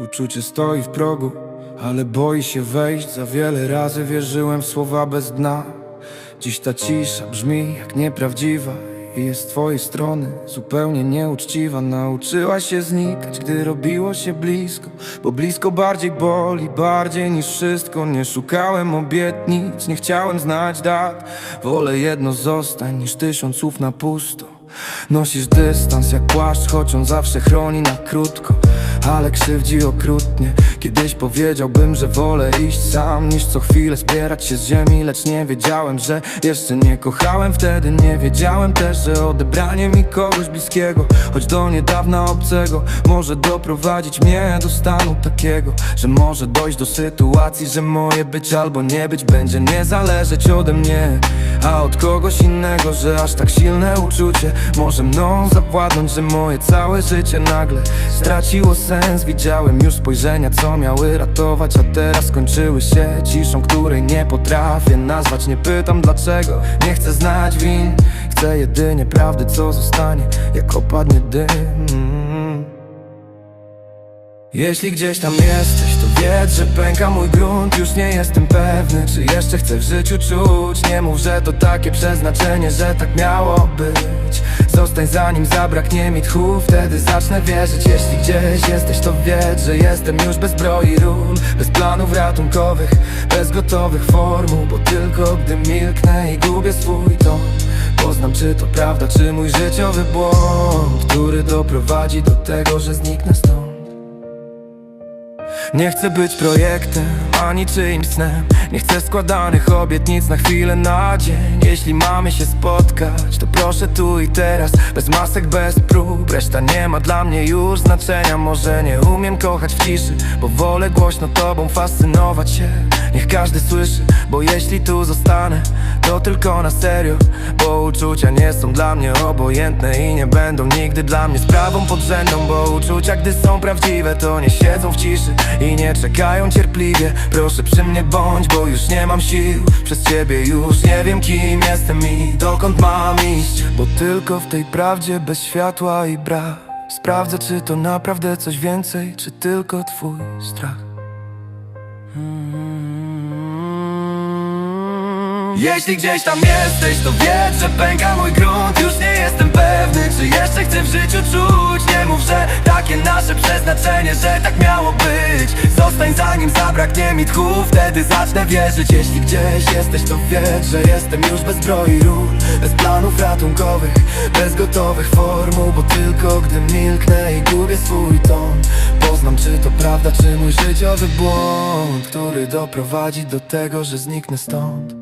Uczucie stoi w progu, ale boi się wejść. Za wiele razy wierzyłem w słowa bez dna. Dziś ta cisza brzmi jak nieprawdziwa I jest z twojej strony zupełnie nieuczciwa. Nauczyła się znikać, gdy robiło się blisko. Bo blisko bardziej boli, bardziej niż wszystko. Nie szukałem obietnic, nie chciałem znać dat. Wolę jedno zostań niż tysiąc słów na pusto. Nosisz dystans jak płaszcz, choć on zawsze chroni na krótko. Ale krzywdzi okrutnie Kiedyś powiedziałbym, że wolę iść sam Niż co chwilę zbierać się z ziemi Lecz nie wiedziałem, że jeszcze nie kochałem. Wtedy nie wiedziałem też, że odebranie mi kogoś bliskiego Choć do niedawna obcego Może doprowadzić mnie do stanu takiego Że może dojść do sytuacji, że moje być albo nie być Będzie nie zależeć ode mnie. A od kogoś innego, że aż tak silne uczucie Może mną zawładnąć, że moje całe życie nagle straciło sens. Widziałem już spojrzenia, co miały ratować A teraz skończyły się ciszą, której nie potrafię nazwać. Nie pytam dlaczego, nie chcę znać win. Chcę jedynie prawdy, co zostanie, jak opadnie dym jeśli gdzieś tam jesteś, to wiedz, że pęka mój grunt. Już nie jestem pewny, czy jeszcze chcę w życiu czuć. Nie mów, że to takie przeznaczenie, że tak miało być. Zostań zanim zabraknie mi tchu, wtedy zacznę wierzyć. Jeśli gdzieś jesteś, to wiedz, że jestem już bez broi ról Bez planów ratunkowych, bez gotowych formuł. Bo tylko gdy milknę i gubię swój ton Poznam, czy to prawda, czy mój życiowy błąd Który doprowadzi do tego, że zniknę stąd nie chcę być projektem, ani czyimś snem. Nie chcę składanych obietnic na chwilę na dzień. Jeśli mamy się spotkać, to proszę tu i teraz. Bez masek, bez prób, reszta nie ma dla mnie już znaczenia. Może nie umiem kochać w ciszy, bo wolę głośno tobą fascynować się. Niech każdy słyszy, bo jeśli tu zostanę, tylko na serio Bo uczucia nie są dla mnie obojętne i nie będą nigdy dla mnie sprawą podrzędną Bo uczucia, gdy są prawdziwe, to nie siedzą w ciszy i nie czekają cierpliwie. Proszę przy mnie bądź, bo już nie mam sił. Przez ciebie już nie wiem kim jestem i dokąd mam iść. Bo tylko w tej prawdzie bez światła i brak. Sprawdzę czy to naprawdę coś więcej, czy tylko twój strach Jeśli gdzieś tam jesteś, to wiedz, że pęka mój grunt. Już nie jestem pewny, czy jeszcze chcę w życiu czuć. Nie mów, że takie nasze przeznaczenie, że tak miało być. Zostań zanim zabraknie mi tchu, wtedy zacznę wierzyć. Jeśli gdzieś jesteś, to wiedz, że jestem już bez zbroi ról. Bez planów ratunkowych, bez gotowych formuł Bo tylko gdy milknę i gubię swój ton Poznam, czy to prawda, czy mój życiowy błąd Który doprowadzi do tego, że zniknę stąd